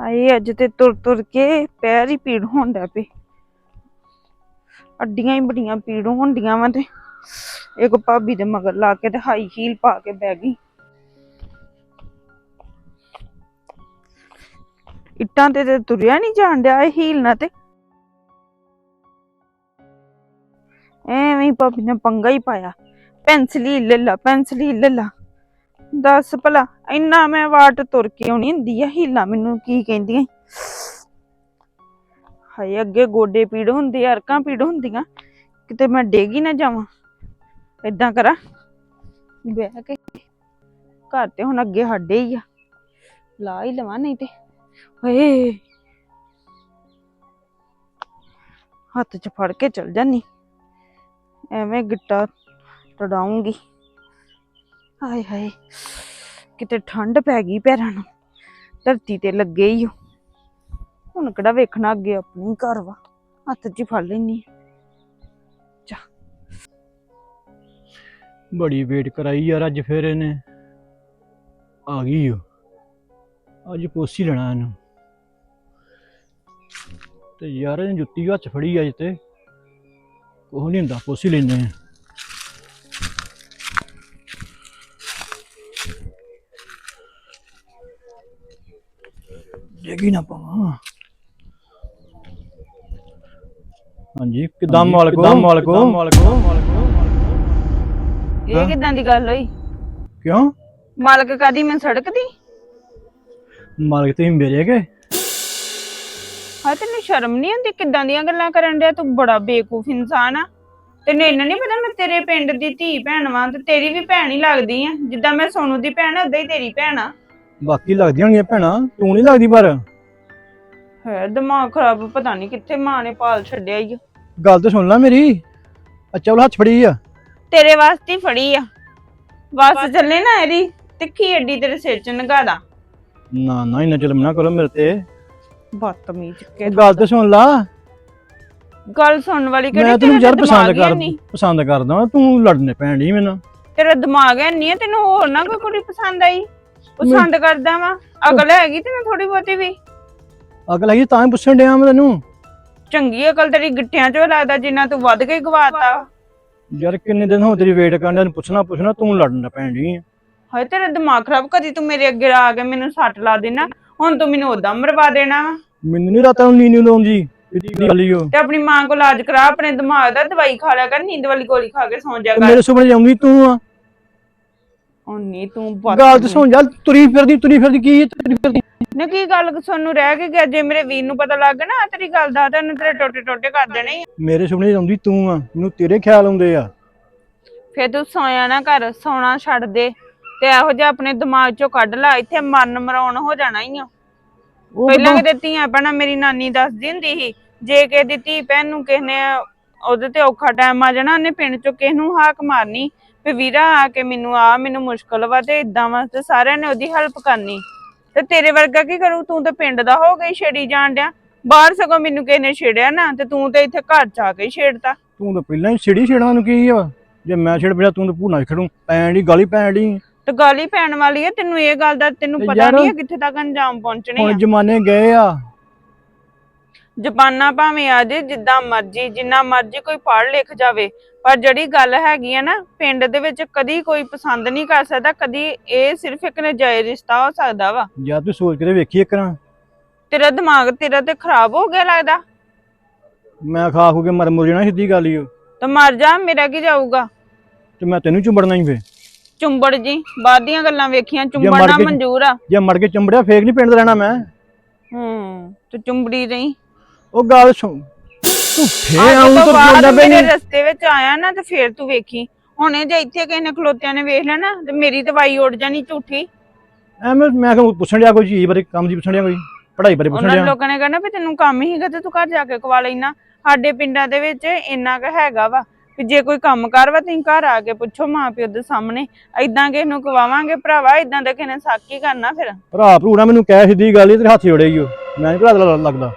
ਆਏ ਅੱਜ ਤੇ ਤੁਰ ਤੁਰ ਕੇ ਪੈਰ ਹੀ ਪੀੜ ਹੋਣ ਡਿਆ ਪਏ। ਅੱਡੀਆਂ ਹੀ ਬੜੀਆਂ ਪੀੜ ਹੁੰਦੀਆਂ ਵਾ ਤੇ। ਇੱਕ ਭਾਬੀ ਦੇ ਮਗਰ ਲਾ ਕੇ ਤੇ ਹਾਈ ਹੀਲ ਪਾ ਕੇ ਬਹਿ ਗਈ। ਇੱਟਾਂ ਤੇ ਤੇ ਤੁਰਿਆ ਨਹੀਂ ਜਾਣ ਡਿਆ ਇਹ ਹੀਲ ਨਾਲ ਤੇ। ਐਵੇਂ ਹੀ ਭਾਬੀ ਨੇ ਪੰਗਾ ਹੀ ਪਾਇਆ। ਪੈਨਸਲੀ ਲੈ ਲਾ ਪੈਨਸਲੀ ਲੈ ਲਾ। ਦੱਸ ਭਲਾ, ਇੰਨਾ ਮੈਂ ਵਾਟ ਤੁਰ ਕੇ ਆਉਣੀ ਹੁੰਦੀ ਆ, ਹੀਲਾ ਮੈਨੂੰ ਕੀ ਕਹਿੰਦੀਆਂ? ਹਾਏ, ਅੱਗੇ ਗੋਡੇ ਪੀੜ ਹੁੰਦੇ ਆ, ਅਰਕਾਂ ਪੀੜ ਹੁੰਦੀਆਂ, ਕਿਤੇ ਮੈਂ ਡੇਗੀ ਨਾ ਜਾਵਾਂ। ਏਦਾਂ ਕਰਾਂ। ਬਹਿ ਕੇ ਘਰ ਤੇ ਹੁਣ ਅੱਗੇ ਸਾਡੇ ਹੀ ਆ। ਲਾ ਹੀ ਲਵਾਂ ਨਹੀਂ ਤੇ। ਹਏ। ਹੱਥ 'ਚ ਫੜ ਕੇ ਚਲ ਜਾਨੀ ਐਵੇਂ ਗਿੱਟਾ ਟੜਾਉਂਗੀ ਹਾਏ ਹਾਏ, ਕਿਤੇ ਠੰਡ ਪੈ ਗਈ ਪੈਰਾਂ ਨੂੰ, ਧਰਤੀ ਤੇ ਲੱਗੇ ਹੀ ਹੁਣ ਕਿਹੜਾ ਵੇਖਣਾ ਅੱਗੇ ਆਪਣੀ ਘਰ ਵਾ, ਹੱਥ 'ਚ ਹੀ ਫੜ ਲੈਨੀ ਚਾ ਬੜੀ ਵੇਟ ਕਰਾਈ ਯਾਰ ਅੱਜ ਫਿਰ ਇਹਨੇ। ਆ ਗਈ ਓ। ਅੱਜ ਪੋਸੀ ਲੈਣਾ ਇਹਨੂੰ। ਤੇ ਯਾਰ ਇਹਨੇ ਜੁੱਤੀ ਹੱਥ ਫੜੀ ਅੱਜ ਤੇ। ਉਹ ਨਹੀਂ ਹੁੰਦਾ ਪੋਸੀ ਲੈਂਦੇ ਆ। ਜਗੀ ਨਾ ਪਾਵਾਂ। ਹਾਂਜੀ ਕਿਦਾਂ ਮਾਲਕੋ ਮਾਲਕੋ ਮਾਲਕੋ ਇਹ ਕਿਦਾਂ ਦੀ ਗੱਲ ਹੋਈ? ਕਿਉਂ? ਮਾਲਕ ਕਾਦੀ ਮੈਂ ਸੜਕ ਦੀ? ਮਾਲਕ ਤੇ ਮੇਰੇ ਗਏ ਹਾਂ ਤੈਨੂੰ ਸ਼ਰਮ ਨਹੀਂ ਆਉਂਦੀ? ਕਿਦਾਂ ਦੀਆਂ ਗੱਲਾਂ ਕਰਨ ਡਿਆ? ਤੂੰ ਬੜਾ ਬੇਕੂਫ ਇਨਸਾਨ ਆ। ਤੈਨੂੰ ਇਹਨਾਂ ਨਹੀਂ ਪਤਾ ਮੈਂ ਤੇਰੇ ਪਿੰਡ ਦੀ ਧੀ ਭੈਣ ਵਾਂ ਤੇ ਤੇਰੀ ਵੀ ਭੈਣ ਹੀ ਲੱਗਦੀ ਆ। ਜਿੱਦਾਂ ਮੈਂ ਸੋਨੂ ਦੀ ਭੈਣ ਆ ਉਦਾਂ ਹੀ ਤੇਰੀ ਭੈਣ ਆ। ਬਾਕੀ ਲੱਗਦੀਆਂ ਹੋਣਗੀਆਂ ਭੈਣਾਂ ਤੂੰ ਨਹੀਂ ਲੱਗਦੀ ਪਰ। ਹੈ ਦਿਮਾਗ ਖਰਾਬ ਪਤਾ ਨਹੀਂ ਕਿੱਥੇ ਮਾਂ ਨੇ ਪਾਲ ਛੱਡਿਆ ਈ। ਗੱਲ ਤਾਂ ਸੁਣ ਲੈ ਮੇਰੀ ਅੱਛਾ ਉਹ ਹੱਥ ਫੜੀ ਆ। ਤੇਰੇ ਵਾਸਤੇ ਹੀ ਫੜੀ ਆ। ਬਸ। ਚੱਲੇ ਨਾ ਇਹਦੀ ਤਿੱਖੀ ਏਡੀ ਤੇਰੇ ਸਿਰ ਚ ਨਗਾਦਾ ਨਾ ਨਾ ਇੰਨਾ ਚਿਰ ਮਨਾ ਕਰੋ ਮੇਰੇ ਤੇ। ਬਦਤਮੀਜ਼ ਕੇ ਗੱਲ ਤਾਂ ਸੁਣ ਲਾ। ਗੱਲ ਸੁਣਨ ਵਾਲੀ ਕਿਹੜੀ ਮੈਂ ਤੈਨੂੰ ਯਾਰ ਪਸੰਦ ਕਰ ਨਹੀਂ ਪਸੰਦ ਕਰਦਾ ਤੂੰ ਲੜਨੇ ਪੈਣ ਮੈਨੂੰ। ਤੇਰਾ ਦਿਮਾਗ ਹੈ ਨਹੀਂ ਤੈਨੂੰ ਹੋਰ ਨਾ ਕੋਈ ਕੁੜੀ ਪਸੰਦ ਆਈ? ਪਸੰਦ ਕਰਦਾ ਵਾ। ਅਕਲ ਹੈਗੀ ਤੈਨੂੰ ਥੋੜੀ ਬਹੁਤੀ ਵੀ? ਅਗਲ ਹੈਗੀ ਤਾਂ ਹੀ ਪੁੱਛਣ ਡਿਆ ਮੈਂ ਤੈਨੂੰ। ਚੰਗੀ ਅਕਲ ਤੇਰੀ ਗਿੱਟਿਆਂ ਚੋਂ ਲੱਗਦਾ ਜਿੰਨਾ ਤੂੰ ਵੱਧ ਕੇ ਗਵਾਤਾ। ਯਾਰ ਕਿੰਨੇ ਦਿਨ ਹੋ ਤੇਰੀ ਵੇਟ ਕਰਨ ਨੂੰ ਪੁੱਛਣਾ ਪੁੱਛਣਾ ਤੂੰ ਲੜਨ ਪੈਣ ਡਈ ਆ। ਹਾਏ ਤੇਰਾ ਦਿਮਾਗ ਖਰਾਬ ਕਦੀ ਤੂੰ ਮੇਰੇ ਅੱਗੇ ਆ ਕੇ ਮੈਨੂੰ ਸੱਟ ਲਾ ਦੇਣਾ ਹੁਣ ਤੂੰ ਮੈਨੂੰ ਉਦਾਂ ਮਰਵਾ ਦੇਣਾ ਮੈਨੂੰ ਨਹੀਂ ਰਾਤਾਂ ਨੂੰ ਨੀਂਦ ਨਹੀਂ ਆਉਂਦੀ ਇਹਦੀ ਗੱਲ ਹੀ ਓ। ਤੇ ਆਪਣੀ ਮਾਂ ਕੋਲ ਇਲਾਜ ਕਰਾ ਆਪਣੇ ਦਿਮਾਗ ਦਾ ਦਵਾਈ ਖਾ ਲਿਆ ਕਰ ਨੀਂਦ ਵਾਲੀ ਗੋਲੀ ਖਾ ਕੇ ਸੌਂ ਜਾ ਕਰ ਮੇਰੇ ਸੁਪਨੇ ਜਾਉਂਗੀ ਤੂੰ ਆ। ਹੁਣ ਨਹੀਂ ਤੂੰ ਗੱਲ ਤਾਂ ਸੁਣ ਯਾਰ ਤੁਰੀ ਫਿਰਦੀ ਤੁਰੀ ਫਿਰਦੀ ਕੀ ਤੁਰੀ ਫਿਰਦੀ ਨੇ ਕੀ ਗੱਲ ਸਾਨੂੰ ਰਹਿ ਕੇ ਗਿਆ ਜੇ ਮੇਰੇ ਵੀਰ ਨੂੰ ਪਤਾ ਲੱਗ ਗਿਆ ਨਾ ਤੇਰੀ ਗੱਲ ਦਾ ਤਾਂ ਉਹਨੇ ਤੇਰੇ ਟੋਟੇ ਟੋਟੇ ਕਰ ਦੇਣੇ। ਮੇਰੇ ਸੁਪਨੇ ਆਉਂਦੀ ਤੂੰ ਆ ਮੈਨੂੰ ਤੇਰੇ ਖਿਆਲ ਆਉਂਦੇ ਆ ਫਿਰ ਤੂੰ ਸੌਇਆ ਨਾ ਕਰ ਸੌਣਾ ਛੱਡ ਦੇ ਤੇ ਇਹੋ ਜਿਹਾ ਆਪਣੇ ਦਿਮਾਗ ਚੋਂ ਕੱਢ ਲੈ ਇੱਥੇ ਮਰਨ ਮਰਾਉਣ ਹੋ ਜਾਣਾ ਹੀ ਆ ਉਹ ਪਹਿਲਾਂ? ਕਿਤੇ ਧੀਆਂ ਭੈਣਾਂ ਮੇਰੀ ਨਾਨੀ ਦੱਸਦੀ ਹੁੰਦੀ ਸੀ ਜੇ ਕਿਸੇ ਦੀ ਧੀ ਭੈਣ ਨੂੰ ਕਿਸੇ ਨੇ ਉਹਦੇ ਤੇ ਔਖਾ ਟਾਈਮ ਆ ਜਾਣਾ ਉਹਨੇ ਪਿੰਡ ਚੋਂ ਕਿਸੇ ਨੂੰ ਹਾਕ ਮਾਰਨੀ ਵੀ ਵੀਰਾ ਆ ਕੇ ਮੈਨੂੰ ਆ ਮੈਨੂੰ ਮੁਸ਼ਕਲ ਵਾ ਤੇ ਇਦਾਂ ਵਾ ਤੇ ਸਾਰਿਆਂ ਨੇ ਉਹਦੀ ਹੈਲਪ ਕਰਨੀ। ਤੇ ਤੇਰੇ ਵਰਗਾ ਕੀ ਕਰੂ? ਤੂੰ ਤਾਂ ਪਿੰਡ ਦਾ ਹੋ ਗਈ ਛੇੜੀ ਜਾਣ ਡਿਆ। ਬਾਹਰ ਸਗੋਂ ਮੈਨੂੰ ਕਿਸੇ ਨੇ ਛੇੜਿਆ ਨਾ ਤੇ ਤੂੰ ਤੇ ਇੱਥੇ ਘਰ ਚ ਆ ਕੇ ਹੀ ਛੇੜਤਾ। ਤੂੰ ਤਾਂ ਪਹਿਲਾਂ ਹੀ ਛਿੜੀ ਛੇੜਾਂ ਨੂੰ ਕੀ ਆ? ਜੇ ਮੈਂ ਛੇੜ ਪਿਆ ਤੂੰ ਤਾਂ ਭੂਨਾ ਖੜੂ ਪੈਣ ਦੀ ਗਾਲੀ ਪੈਣ ਦੀ ਤੇ ਗਾਲੀ ਪੈਣ ਵਾਲੀ ਹੈ ਤੈਨੂੰ ਇਹ ਗੱਲ ਦਾ ਤੈਨੂੰ ਪਤਾ ਯਾਰ- ਨਹੀਂ ਹੈ ਕਿੱਥੇ ਤੱਕ ਅੰਜਾਮ ਪਹੁੰਚਣੇ ਹੁਣ ਆ। ਜਮਾਨੇ ਗਏ ਆ। ਜ਼ਬਾਨਾਂ ਭਾਵੇਂ ਆ ਜੇ ਜਿੱਦਾਂ ਮਰਜ਼ੀ ਜਿੰਨਾ ਮਰਜ਼ੀ ਕੋਈ ਪੜ੍ਹ ਲਿਖ ਜਾਵੇ। ਪਰ ਜਿਹੜੀ ਗੱਲ ਹੈਗੀ ਆ ਨਾ ਪਿੰਡ ਦੇ ਵਿੱਚ ਕਦੀ ਕੋਈ ਪਸੰਦ ਨਹੀਂ ਕਰ ਸਕਦਾ ਕਦੀ ਇਹ ਸਿਰਫ ਇੱਕ ਨਜਾਇਜ਼ ਰਿਸ਼ਤਾ ਹੋ ਸਕਦਾ ਵਾ। ਜਾਂ ਤੂੰ ਸੋਚ ਕੇ ਵੇਖੀ ਇੱਕ ਨਾ। ਤੇਰਾ ਦਿਮਾਗ ਤੇਰਾ ਤੇ ਖਰਾਬ ਹੋ ਗਿਆ ਲੱਗਦਾ। ਮੈਂ ਖਾ ਖੂ ਕੇ ਮਰ ਮੁਰ ਜਾਣਾ ਸਿੱਧੀ ਗੱਲ ਹੀ ਓ। ਤੇ ਮਰ ਜਾ ਮੇਰਾ ਕੀ ਜਾਊਗਾ? ਤੇ ਮੈਂ ਤੈਨੂੰ ਚੁੰਬੜਨਾ ਹੀ ਫੇ ਚੁੰਬੜ ਜੀ ਬਾਅਦ ਦੀਆਂ ਗੱਲਾਂ ਵੇਖੀਆਂ ਚੁੰਬੜਨਾ ਕੇ- ਮਨਜ਼ੂਰ ਆ। ਜੇ ਮੜ ਕੇ ਚੁੰਬੜਿਆ ਫੇਕ ਨਹੀਂ ਪਿੰਡ ਦਾ ਰਹਿਣਾ ਮੈਂ। ਹੂੰ ਤੇ ਚੁੰਬੜੀ ਰਹੀ। ਉਹ ਗੱਲ ਸੁਣ। ਤੂੰ ਫੇ ਆਉਂ ਤੋਂ ਬੋਲਦਾ ਬਈ ਰਸਤੇ ਵਿੱਚ ਆਇਆ ਨਾ ਤੇ ਫੇਰ ਤੂੰ ਵੇਖੀ। ਹੁਣੇ ਜੇ ਇੱਥੇ ਕਿਸੇ ਨੇ ਖਲੋਤਿਆਂ ਨੇ ਵੇਖ ਲੈਣਾ ਤੇ ਮੇਰੀ ਦਵਾਈ ਉੱਡ ਜਾਣੀ ਝੂਠੀ। ਐਵੇਂ ਮੈਂ ਕਿਹਾ ਪੁੱਛਣ ਡਿਆ ਕੋਈ ਚੀਜ਼ ਬਾਰੇ ਕੰਮ ਦੀ ਪੁੱਛਣ ਡਿਆ ਕੋਈ ਪੜ੍ਹਾਈ ਬਾਰੇ ਪੁੱਛਣ ਉਹਨਾਂ ਡਿਆ। ਲੋਕਾਂ ਨੇ ਕਹਿਣਾ ਵੀ ਤੈਨੂੰ ਕੰਮ ਹੀ ਹੈਗਾ ਤੇ ਤੂੰ ਘਰ ਜਾ ਕੇ ਕਵਾ ਲੈਣਾ। ਸਾਡੇ ਪਿੰਡਾਂ ਦੇ ਵਿੱਚ ਇੰਨਾ ਕੁ ਹੈਗਾ ਵਾ ਕਿ ਜੇ ਕੋਈ ਕੰਮ ਕਰ ਵਾ ਤੁਸੀਂ ਘਰ ਆ ਕੇ ਪੁੱਛੋ ਮਾਂ ਪਿਓ ਦੇ ਸਾਹਮਣੇ। ਐਦਾਂ ਕਿਸ ਨੂੰ ਕਵਾਵਾਂਗੇ ਭਰਾਵਾ ਐਦਾਂ ਦਾ ਕਿਸੇ ਨੇ ਸਾਕੀ ਕਰਨਾ ਫਿਰ। ਭਰਾ ਭਰੂਣਾ ਮੈਨੂੰ ਕਹਿ ਸਿੱਧੀ ਗੱਲ ਹੀ ਤੇਰੇ ਹੱਥ ਜੋੜੇਗੀ ਉਹ ਮੈਂ ਨਹੀਂ ਭਰਾ ਦਾ ਲੱਗਦਾ।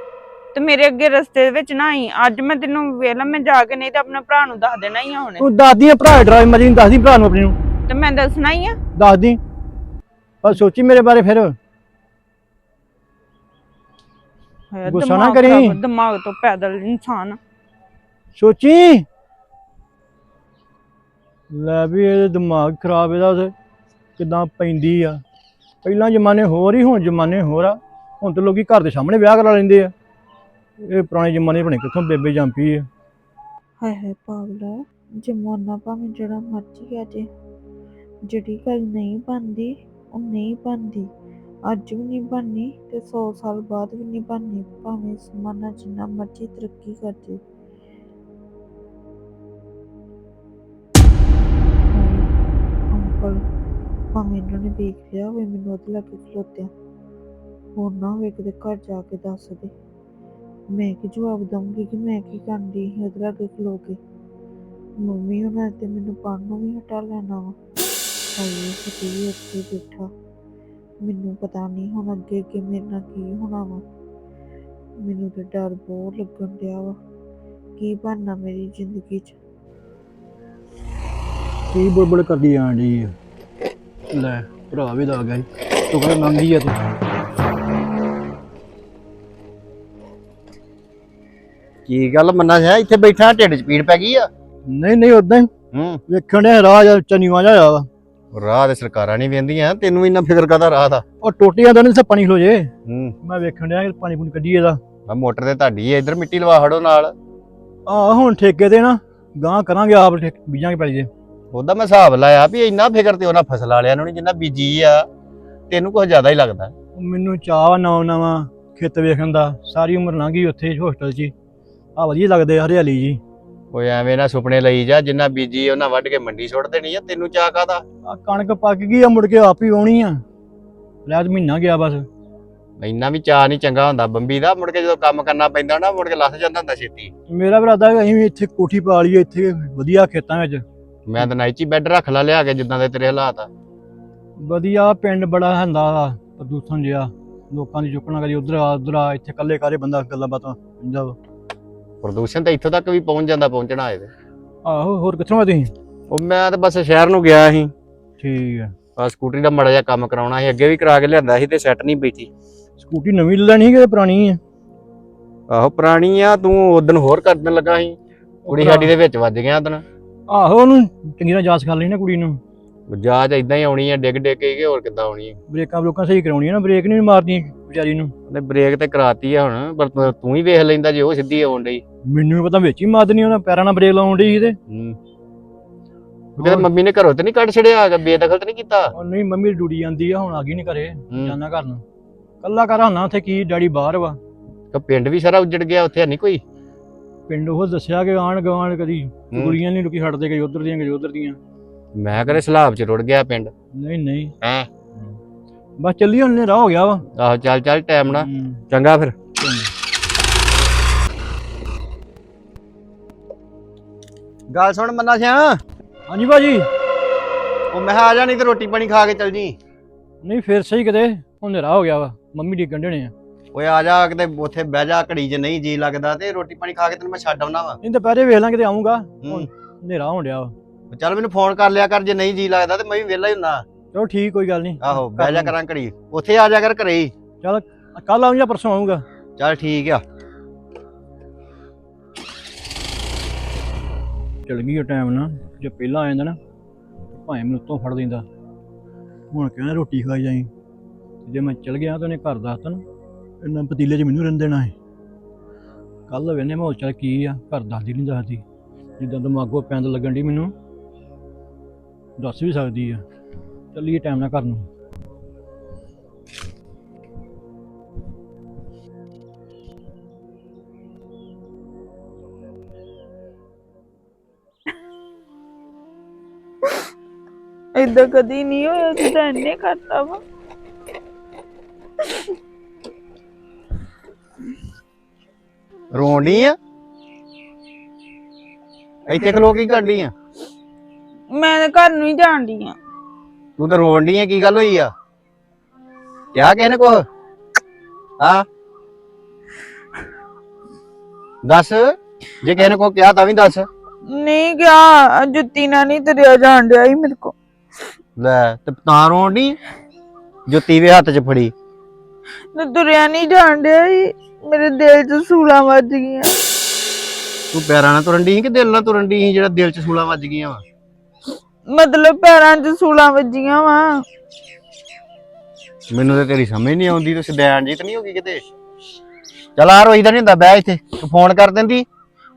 ਤੇ ਮੇਰੇ ਅੱਗੇ ਰਸਤੇ ਵਿੱਚ ਨਾ ਆਈ। ਅੱਜ ਮੈਂ ਤੈਨੂੰ ਵੇਖ ਲਾ ਮੈਂ ਜਾ ਕੇ ਨਹੀਂ ਤਾਂ ਆਪਣੇ ਭਰਾ ਨੂੰ ਦੱਸ ਦੇਣਾ ਹੀ ਆ ਹੁਣੇ। ਤੂੰ ਦੱਸਦੀ ਆ ਭਰਾ ਡਰਾਈ ਮਰਜ਼ੀ ਨੂੰ ਦੱਸਦੀ ਭਰਾ ਨੂੰ ਆਪਣੀ ਨੂੰ। ਤੇ ਮੈਂ ਦੱਸਣਾ ਹੀ ਆ। ਦੱਸਦੀ ਪਰ ਸੋਚੀ ਮੇਰੇ ਬਾਰੇ ਫਿਰ। ਹਾਏ, ਗੁੱਸਾ ਨਾ ਦਿਮਾਗ ਕਰੀ। ਖਰਾਬ, ਦਿਮਾਗ ਤੋਂ ਪੈਦਲ ਇਨਸਾਨ। ਸੋਚੀ। ਲੈ ਵੀ ਇਹ ਦਿਮਾਗ ਖਰਾਬ ਇਹਦਾ ਤੇ ਕਿਦਾਂ ਪੈਂਦੀ ਆ। ਪਹਿਲਾਂ ਜ਼ਮਾਨੇ ਹੋਰ ਹੀ ਹੁਣ ਜ਼ਮਾਨੇ ਹੋਰ ਆ। ਹੁਣ ਤੇ ਲੋਕੀ ਘਰ ਦੇ ਸਾਹਮਣੇ ਵਿਆਹ ਕਰਾ ਲੈਂਦੇ ਆ। ਇਹ ਪੁਰਾਣੇ ਜ਼ਮਾਨੇ ਬਣੇ ਕਿੱਥੋਂ? ਬੇਬੇ ਜੰਪੀ ਆ। ਹਾਏ ਹਾਏ ਪਾਗਲਾ ਜਮਾਨਾ ਭਾਵੇਂ ਜਿਹੜਾ ਮਰਜ਼ੀ ਆ ਜੇ। ਜਿਹੜੀ ਗੱਲ ਨਹੀਂ ਬਣਦੀ, ਉਹ ਨਹੀਂ ਬਣਦੀ। ਅੱਜ ਵੀ ਨਹੀਂ ਬਣਨੀ ਤੇ 100 ਸਾਲ ਬਾਅਦ ਵੀ ਨਹੀਂ ਬਣਨੀ, ਭਾਵੇਂ ਜ਼ਮਾਨਾ ਜਿੰਨਾ ਮਰਜ਼ੀ ਤਰੱਕੀ ਕਰ ਜੇ। ਅੰਕਲ, ਭਾਵੇਂ ਇਹਨਾਂ ਨੇ ਵੇਖ ਲਿਆ ਹੋਵੇ, ਮੈਨੂੰ ਉਹਦੇ ਲਾਗੇ ਖਲੋਤਿਆਂ। ਹੋਰ ਨਾ ਹੋਵੇ ਕਿਤੇ ਘਰ ਜਾ ਕੇ ਦੱਸ ਦੇ। ਮੈਂ ਕੀ ਜਵਾਬ ਦਵਾਂਗੀ ਕਿ ਮੈਂ ਕੀ ਕਰਦੀ ਸੀ ਉਹਦੇ ਲਾਗੇ ਖਲੋ ਕੇ। ਮੰਮੀ ਉਹਨਾਂ ਤੇ ਮੈਨੂੰ ਪੜ੍ਹਨੋਂ ਵੀ ਹਟਾ ਲੈਣਾ ਵਾ। ਹਾਏ, ਕਿਤੇ ਵੀ ਉੱਥੇ ਬੈਠਾ। ਮੈਨੂੰ ਪਤਾ ਨਹੀਂ ਹੁਣ ਅੱਗੇ ਅੱਗੇ ਮੇਰੇ ਨਾਲ ਕੀ ਹੋਣਾ ਵਾ। ਮੈਨੂੰ ਤੇ ਡਰ ਬਹੁਤ ਲੱਗਣ ਡਿਆ ਵਾ। ਕੀ ਬਣਨਾ ਮੇਰੀ ਜ਼ਿੰਦਗੀ 'ਚ? ਕੀ ਬੁਲਬੁਲ ਕਰਦੀ ਆਂ? ਜੀ ਲੈ, ਭਰਾ ਵੀ ਲੱਗ ਗਿਆ ਤੂੰ ਕਹਿੰਦਾ ਮੰਗੀ ਆ ਤੂੰ? ਕੀ ਗੱਲ ਮੰਨਾ ਹੈ ਇੱਥੇ ਬੈਠਾ ਢਿੱਡ 'ਚ ਪੀੜ ਪੈ ਗਈ ਆ? ਨਹੀਂ ਨਹੀਂ ਉਦਾਂ ਹੀ। ਹੂੰ। ਵੇਖਣ ਦੇ ਰਾਜ ਚਨੀਵਾ ਜਾਇਆ ਵਾ। ਰਾਹ ਤੇ ਸਰਕਾਰਾਂ ਨਹੀਂ ਵੇਂਦੀਆਂ ਤੈਨੂੰ ਇੰਨਾ ਫਿਕਰ ਕਾਦਾ ਰਾਹ ਦਾ? ਉਹ ਟੋਟੀਆਂ ਦਾ ਨਹੀਂ ਸੇ ਪਾਣੀ ਖਲੋ ਜੇ। ਹੂੰ। ਮੈਂ ਵੇਖਣ ਕਿ ਪਾਣੀ ਪੂਣੀ ਕੱਢੀਏ ਦਾ। ਆ ਮੋਟਰ ਤੇ ਤੁਹਾਡੀ ਆ ਇੱਧਰ ਮਿੱਟੀ ਲਵਾ ਖੜੋ ਨਾਲ। ਆ ਹੁਣ ਠੇਕੇ ਤੇ ਨਾ ਗਾਂ ਕਰਾਂਗੇ ਆਪ ਬੀਜਾਂਗੇ ਪੈਲੀ ਦੇ ਉਹਦਾ ਮੈਂ ਹਿਸਾਬ ਲਾਇਆ ਵੀ ਇੰਨਾ ਫਿਕਰ ਤੇ ਉਹਨਾਂ ਫਸਲ ਵਾਲਿਆਂ ਨੂੰ ਨਹੀਂ ਜਿੰਨਾ ਬੀਜੀ ਆ ਤੈਨੂੰ ਕੁਝ ਜ਼ਿਆਦਾ ਹੀ ਲੱਗਦਾ। ਮੈਨੂੰ ਚਾਹ ਨਵਾਂ ਨਵਾਂ ਖੇਤ ਵੇਖਣ ਦਾ ਸਾਰੀ ਉਮਰ ਲੰਘ ਗਈ ਉੱਥੇ ਹੋਸਟਲ 'ਚ ਆ ਵਧੀਆ ਲੱਗਦੇ ਆ ਹਰਿਆਲੀ ਜੀ। ਓਏ ਐਵੇਂ ਨਾ ਸੁਪਨੇ ਲਈ ਜਾ ਜਿੰਨਾ ਬੀਜੀ ਉਹਨਾਂ ਵੱਢ ਕੇ ਮੰਡੀ ਸੁੱਟ ਦੇਣੀ ਆ ਤੈਨੂੰ ਚਾਹ ਕਾਦਾ ਆ ਕਣਕ ਪੱਕ ਗਈ ਆ ਮੁੜ ਕੇ ਆਪ ਹੀ ਆਉਣੀ ਆ। ਲੈ ਮਹੀਨਾ ਗਿਆ ਬਸ। ਇੰਨਾ ਵੀ ਚਾਹ ਨਹੀਂ ਚੰਗਾ ਹੁੰਦਾ ਬੰਬੀ ਦਾ ਮੁੜ ਕੇ ਜਦੋਂ ਕੰਮ ਕਰਨਾ ਪੈਂਦਾ ਨਾ ਮੁੜ ਕੇ ਲੱਥ ਜਾਂਦਾ ਹੁੰਦਾ ਛੇਤੀ। ਮੇਰਾ ਭਰਾਦਾ ਅਸੀਂ ਵੀ ਇੱਥੇ ਕੋਠੀ ਪਾ ਲਈਏ ਇੱਥੇ ਵਧੀਆ ਖੇਤਾਂ ਵਿੱਚ। ਮੈਂ ਤਾਂ ਨਾਈਚੀ ਬੈੱਡ ਰੱਖ ਲਾ ਲਿਆ ਕੇ ਜਿੱਦਾਂ ਦੇ ਤੇਰੇ ਹਾਲਾਤ ਆ। ਵਧੀਆ ਪਿੰਡ ਬੜਾ ਹੁੰਦਾ ਵਾ ਪ੍ਰਦੂਸ਼ਣ ਜਿਹਾ। ਲੋਕਾਂ ਦੀ ਚੁੱਕਣਾ ਕਦੀ ਉਧਰ ਆ ਉਧਰ ਆ ਇੱਥੇ ਇਕੱਲੇ ਕਾਰੇ ਬੰਦਾ ਗੱਲਾਂ ਬਾਤਾਂ ਵਾ। ਪ੍ਰਦੂਸ਼ਣ ਤਾਂ ਇੱਥੋਂ ਤੱਕ ਵੀ ਪਹੁੰਚ ਜਾਂਦਾ ਪਹੁੰਚਣਾ ਇਹਦੇ ਆਹੋ ਹੋਰ ਕਿੱਥੋਂ ਆ ਤੁਸੀਂ? ਉਹ ਮੈਂ ਤਾਂ ਬਸ ਸ਼ਹਿਰ ਨੂੰ ਗਿਆ ਸੀ। ਠੀਕ ਆ। ਆ ਸਕੂਟਰੀ ਦਾ ਮੜਾ ਜਿਹਾ ਕੰਮ ਕਰਾਉਣਾ ਸੀ ਅੱਗੇ ਵੀ ਕਰਾ ਕੇ ਲਿਆਂਦਾ ਸੀ ਤੇ ਸੈੱਟ ਨਹੀਂ ਬੈਠੀ। ਸਕੂਟੀ ਨਵੀਂ ਲੈਣੀ ਕਿ ਪੁਰਾਣੀ ਆ? ਆਹੋ ਪੁਰਾਣੀ ਆ ਤੂੰ ਉਦੋਂ ਹੋਰ ਕਰਨ ਲੱਗਾ ਸੀ। ਕੁੜੀ ਸਾਡੀ ਦੇ ਵਿੱਚ ਵੱਜ ਗਿਆ ਉਦੋਂ ਆਹੋ ਉਹਨੂੰ ਚੰਗੀ ਤਰ੍ਹਾਂ ਜਾਂਚ ਕਰ ਲਈ ਨਾ ਕੁੜੀ ਨੂੰ। ਜਾਜ ਇਦਾਂ ਹੀ ਆਉਣੀ ਆ ਡਿੱਗ ਡਿੱਗ ਕੇ ਹੋਰ ਕਿੱਦਾਂ ਆਉਣੀ ਆ। ਬ੍ਰੇਕਾਂ ਬਲੋਕਾਂ ਸਹੀ ਕਰਾਉਣੀਆਂ ਨਾ ਬ੍ਰੇਕ ਨਹੀਂ ਮਾਰਦੀਆਂ ਵਿਚਾਰੀ ਨੂੰ। ਉਹਨੇ ਬ੍ਰੇਕ ਤੇ ਕਰਾਤੀ ਆ ਹੁਣ ਪਰ ਤੂੰ- ਤੂੰ ਹੀ ਵੇਖ ਲੈਂਦਾ ਜੇ ਉਹ ਸਿੱਧੀ ਆਉਣ ਡਈ। ਮੈਨੂੰ ਵੀ ਪਤਾ ਵਿੱਚ ਹੀ ਮਾਰ ਦੇਣੀ ਉਹਨਾਂ ਪੈਰਾਂ ਨਾਲ ਬ੍ਰੇਕ ਲਾਉਣ ਡਈ ਸੀ ਤੇ। ਹੂੰ। ਕਿਤੇ ਮੰਮੀ ਨੇ ਘਰੋਂ ਤੇ ਨਹੀਂ ਕੱਢ ਛੜਿਆ ਬੇਦਖਲ ਤੇ ਨਹੀਂ ਕੀਤਾ? ਉਹ ਨਹੀਂ ਮੰਮੀ ਡਿਊਟੀ ਜਾਂਦੀ ਆ ਹੁਣ ਆ ਗਈ ਨਹੀਂ ਘਰੇ ਹੂੰ। ਜਾਣਾ ਘਰ ਨੂੰ। ਕੱਲਾ ਘਰ ਆਉਣਾ ਉੱਥੇ ਕੀ ਡੈਡੀ ਬਾਹਰ ਵਾ। ਕਿ ਪਿੰਡ ਵੀ ਸਾਰਾ ਉੱਜੜ ਗਿਆ ਉੱਥੇ ਨਹੀਂ ਕੋਈ? ਪਿੰਡ ਉਹ ਦੱਸਿਆ ਕਿ ਆਣ ਗਵਾਣ ਕਦੀ ਹੂੰ। ਕੁੜੀਆਂ ਨਹੀਂ ਰੁਕੀ ਛੱਡਦੇ ਕਦੀ ਉਧਰ ਦੀਆਂ ਕਦੀ ਉਧਰ ਦੀਆਂ। ਮੈਂ ਕਰੇ ਸਲਾਬ ਚ ਰੁੜ ਗਿਆ ਪਿੰਡ। ਨਹੀਂ ਨਹੀਂ। ਹੈਂ? ਬਸ ਚੱਲੀ ਹੁਣ ਹਨੇਰਾ ਹੋ ਗਿਆ ਵਾ। ਆਹੋ ਚੱਲ ਚੱਲ ਟਾਈਮ ਨਾ। ਚੰਗਾ ਫਿਰ। ਗੱਲ ਸੁਣ ਮੰਨਾ ਸਿਆ। ਹਾਂਜੀ ਭਾਜੀ। ਉਹ ਮੈਂ ਕਿਹਾ ਆ ਜਾ ਨਹੀਂ ਤੇ ਰੋਟੀ ਪਾਣੀ ਖਾ ਕੇ ਚੱਲ ਜੀ। ਨਹੀਂ ਫੇਰ ਸਹੀ ਕਿਤੇ। ਹੁਣ ਹਨੇਰਾ ਹੋ ਗਿਆ ਵਾ। ਮੰਮੀ ਡੀ ਕੰਢਣੇ ਆ। ਓਏ ਆ ਜਾ ਕਿਤੇ ਉੱਥੇ ਬਹਿ ਜਾ ਘੜੀ ਜੇ ਨਹੀਂ ਜੀ ਲੱਗਦਾ ਤੇ ਰੋਟੀ ਪਾਣੀ ਖਾ ਕੇ ਤੈਨੂੰ ਮੈਂ ਛੱਡ ਆਉਣਾ ਵਾ। ਨਹੀਂ ਦੁਪਹਿਰੇ ਵੇਖ ਲਾਂ ਕਿਤੇ ਆਉਂਗਾ ਹੂੰ। ਹਨੇਰਾ ਹੋਣ ਡਿਆ ਵਾ। ਚੱਲ ਮੈਨੂੰ ਫੋਨ ਕਰ ਲਿਆ ਕਰ ਜੇ ਨਹੀਂ ਜੀ ਲੱਗਦਾ ਤੇ ਮੈਂ ਵੀ ਵਿਹਲਾ ਹੀ ਹੁੰਨਾ ਚਲੋ ਠੀਕ ਕੋਈ ਗੱਲ ਨਹੀਂ। ਆਹੋ ਬਹਿ ਜਾ ਕਰਾਂ ਘੜੀ। ਉੱਥੇ ਆ ਜਾ ਕਰ ਘਰੇ। ਹੀ ਕੱਲ ਆਉਂ ਜਾਂ ਪਰਸੋਂ ਆਉਂਗਾ ਚੱਲ ਠੀਕ ਆ। ਚਲ ਗਈ ਉਹ ਟਾਈਮ ਨਾ ਜੇ ਪਹਿਲਾਂ ਆ ਜਾਂਦਾ ਨਾ ਭਾਵੇਂ ਮੈਨੂੰ ਉੱਤੋਂ ਫੜ ਲੈਂਦਾ। ਹੁਣ ਕਹਿੰਦਾ ਰੋਟੀ ਖਾ ਜਾਈ ਜੇ ਮੈਂ ਚਲ ਗਿਆ ਤਾਂ ਉਹਨੇ ਘਰ ਦੱਸਤਾ ਨਾ। ਇਹਨਾਂ ਪਤੀਲੇ 'ਚ ਮੈਨੂੰ ਰਹਿਣ ਦੇਣਾ ਹੈ। ਕੱਲ ਵੇਨੇ ਮਾਹੌਲ ਚੱਲ ਕੀ ਆ ਘਰ ਦੱਸਦੀ ਨਹੀਂ ਦੱਸਦੀ ਜਿੱਦਾਂ ਦਿਮਾਗੋਂ ਪੈਂਦ ਲੱਗਣ ਦੀ ਮੈਨੂੰ। ਦੱਸ ਵੀ ਸਕਦੀ ਆ। ਚੱਲੀਏ ਟਾਈਮ ਨਾਲ ਘਰ ਨੂੰ। ਏਦਾਂ ਕਦੀ ਨਹੀਂ ਹੋਇਆ ਜਿੱਦਾਂ ਇਹਨੇ ਕਰਤਾ ਵਾ। ਰੋਣੀ ਆ? ਇੱਥੇ ਖਲੋ ਕੀ ਕਰਦੀ ਆ? ਮੈਂ ਤਾਂ ਘਰ ਨੂੰ ਹੀ ਜਾਣਦੀ ਆ। ਤੂੰ ਤਾਂ ਰੋਣ ਡਈ ਆ ਕੀ ਗੱਲ ਹੋਈ ਆ? ਕਿਆ ਕਿਸੇ ਨੇ ਕੋ ਹਾਂ? ਦੱਸ ਜੇ ਕਿਸੇ ਨੇ ਕੋ ਕਿਹਾ ਤਾਂ ਵੀ ਦੱਸ। ਨਹੀਂ ਗਿਆ ਜੁੱਤੀ ਨਾਲ ਨਹੀਂ ਤਰਿਆ ਜਾਣ ਡਿਆ ਹੀ ਮੇਰੇ ਕੋ ਲੈ ਤੇ ਤਾਂ ਰੋਣ ਡਈ? ਜੁੱਤੀ ਵੀ ਹੱਥ 'ਚ ਫੜੀ। ਤੇ ਤੁਰਿਆ ਨਹੀਂ ਜਾਣ ਡਿਆ ਸੀ ਮੇਰੇ ਦਿਲ 'ਚ ਸੂਲਾਂ ਵੱਜ ਗਈਆਂ। ਤੂੰ ਪੈਰਾਂ ਨਾਲ ਤੁਰਨ ਦੀ ਕਿ ਦਿਲ ਨਾਲ ਤੁਰਨ ਦੀ ਜਿਹੜਾ ਦਿਲ 'ਚ ਸੂਲਾਂ ਵੱਜ ਗਈਆਂ ਵਾ? ਮਤਲਬ ਪੈਰਾਂ 'ਚ ਸੂਲਾਂ ਵੱਜੀਆਂ ਵਾ। ਮੈਨੂੰ ਤੇ ਤੇਰੀ ਸਮਝ ਨਹੀਂ ਆਉਂਦੀ ਤੂੰ ਸਿਧਿਆਨ ਜੀ ਤਾਂ ਨਹੀਂ ਹੋ ਗਈ ਕਿਤੇ? ਚਲ ਆ ਰੋਈ ਦਾ ਨਹੀਂ ਹੁੰਦਾ ਬਹਿ ਇੱਥੇ ਤੂੰ ਫੋਨ ਕਰ ਦਿੰਦੀ।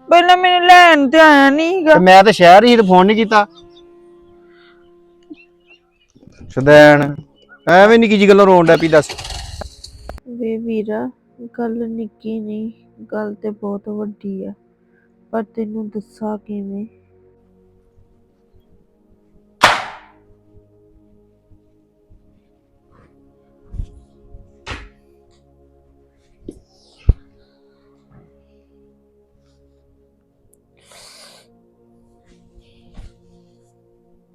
ਪਹਿਲਾਂ ਮੈਨੂੰ ਲੈਣ ਤੇ ਆਇਆ ਨਹੀਂ ਤੇ ਮੈਂ ਤਾਂ ਸ਼ਹਿਰ ਹੀ ਤੇ ਫੋਨ ਨਹੀਂ ਕੀਤਾ। ਸਿਧਿਆਨ ਐਵੇਂ ਨਿੱਕੀ ਜੀ ਗੱਲੋਂ ਰੋਣ ਡੈ ਪਈ ਦੱਸ। ਵੇ ਵੀਰਾ ਗੱਲ ਨਿੱਕੀ ਨਹੀਂ ਗੱਲ ਤੇ ਬਹੁਤ ਵੱਡੀ ਆ। ਪਰ ਤੈਨੂੰ ਦੱਸਾਂ ਕਿਵੇਂ?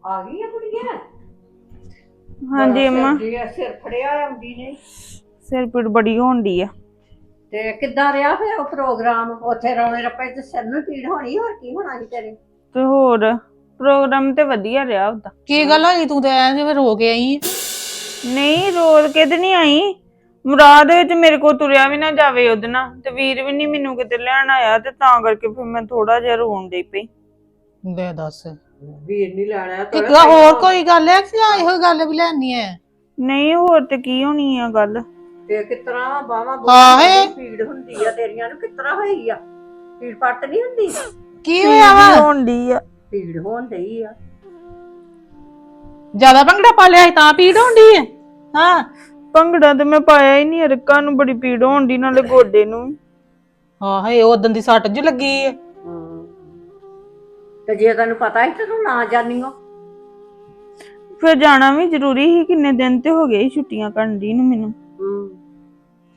ਆ ਗਈ ਆ ਕੁੜੀਏ? ਹਾਂਜੀ ਅੰਮਾ। ਜੀ ਸਿਰ ਫੜਿਆ ਆਉਂਦੀ ਨੇ। ਸਿਰ ਪੀੜ ਬੜੀ ਹੋਣਦੀ ਆ। ਤੇ ਕਿੱਦਾਂ ਰਿਹਾ ਫਿਰ ਉਹ ਪ੍ਰੋਗਰਾਮ? ਉੱਥੇ ਰੌਣੇ ਰੱਪੇ ਤੇ ਸਿਰ ਨੂੰ ਪੀੜ ਹੋਣੀ ਹੋਰ ਕੀ ਹੋਣਾ ਸੀ ਤੇਰੇ? ਤੇ ਹੋਰ ਪ੍ਰੋਗਰਾਮ ਤੇ ਵਧੀਆ ਰਿਹਾ ਉਹਦਾ। ਕੀ ਗੱਲ ਹੋਈ? ਤੂੰ ਤੇ ਐ ਜਿਵੇਂ ਰੋ ਕੇ ਆਈ ਆਂ। ਨਹੀਂ ਰੋਜ਼ ਕਿਤੇ ਨਹੀਂ ਆਈ। ਮੁਰਾਦ ਵਿੱਚ ਮੇਰੇ ਕੋਲ ਤੁਰਿਆ ਵੀ ਨਾ ਜਾਵੇ ਉਹਦੇ ਨਾਲ ਤੇ ਵੀਰ ਵੀ ਨਹੀਂ ਮੈਨੂੰ ਕਿਤੇ ਲੈਣ ਆਇਆ ਤੇ ਤਾਂ ਕਰਕੇ ਫਿਰ ਮੈਂ ਥੋੜਾ ਜਿਹਾ ਰੋਣ ਡਈ ਪਈ। ਲੈ ਦੱਸ। ਵੀਰ ਨਹੀਂ ਲੈਣਾ ਹੋਰ ਕੋਈ ਗੱਲ ਹੈ ਕਿ ਆ ਇਹੋ ਗੱਲ ਵੀ ਲੈਣੀ ਹੈ? ਨਹੀਂ ਹੋਰ ਤੇ ਕੀ ਹੋਣੀ ਆ ਗੱਲ? ਤੇ ਕਿਤਰਾ ਬਾਵਾ ਆਹੇ। ਪੀੜ ਹੁੰਦੀ ਆ ਤੇਰੀਆਂ ਨੂੰ? ਕਿਤਰਾ ਹੋਈ ਆ? ਪੀੜ ਪੱਟ ਨਹੀਂ ਹੁੰਦੀ? ਕੀ ਹੋਇਆ ਵਾ? ਹੋਣਦੀ ਆ। ਪੀੜ ਹੋਣ ਡਈ ਆ। ਜ਼ਿਆਦਾ ਭੰਗੜਾ ਪਾ ਲਿਆ ਸੀ ਤਾਂ ਪੀੜ ਹੁੰਦੀ ਹੈ? ਹਾਂ। ਭੰਗੜਾ ਤੇ ਮੈਂ ਪਾਇਆ ਹੀ ਨਹੀਂ ਅਰਕਾ ਨੂੰ ਬੜੀ ਪੀੜ ਹੋਣਦੀ ਨਾਲੇ ਗੋਡੇ ਨੂੰ ਵੀ। ਹਾਂ ਹੇ ਉਦੋਂ ਦੀ ਸੱਟ ਜੀ ਲੱਗੀ ਹਾਂ। ਤੇ ਜੇ ਤੈਨੂੰ ਪਤਾ ਸੀ ਤੇ ਤੂੰ ਨਾ ਜਾਣੀਓ ਫਿਰ ਜਾਣਾ ਵੀ ਜ਼ਰੂਰੀ ਸੀ ਕਿੰਨੇ ਦਿਨ ਤੇ ਹੋ ਗਏ ਸੀ ਛੁੱਟੀਆਂ ਕਰਨ ਦੀ ਨੂੰ ਮੈਨੂੰ।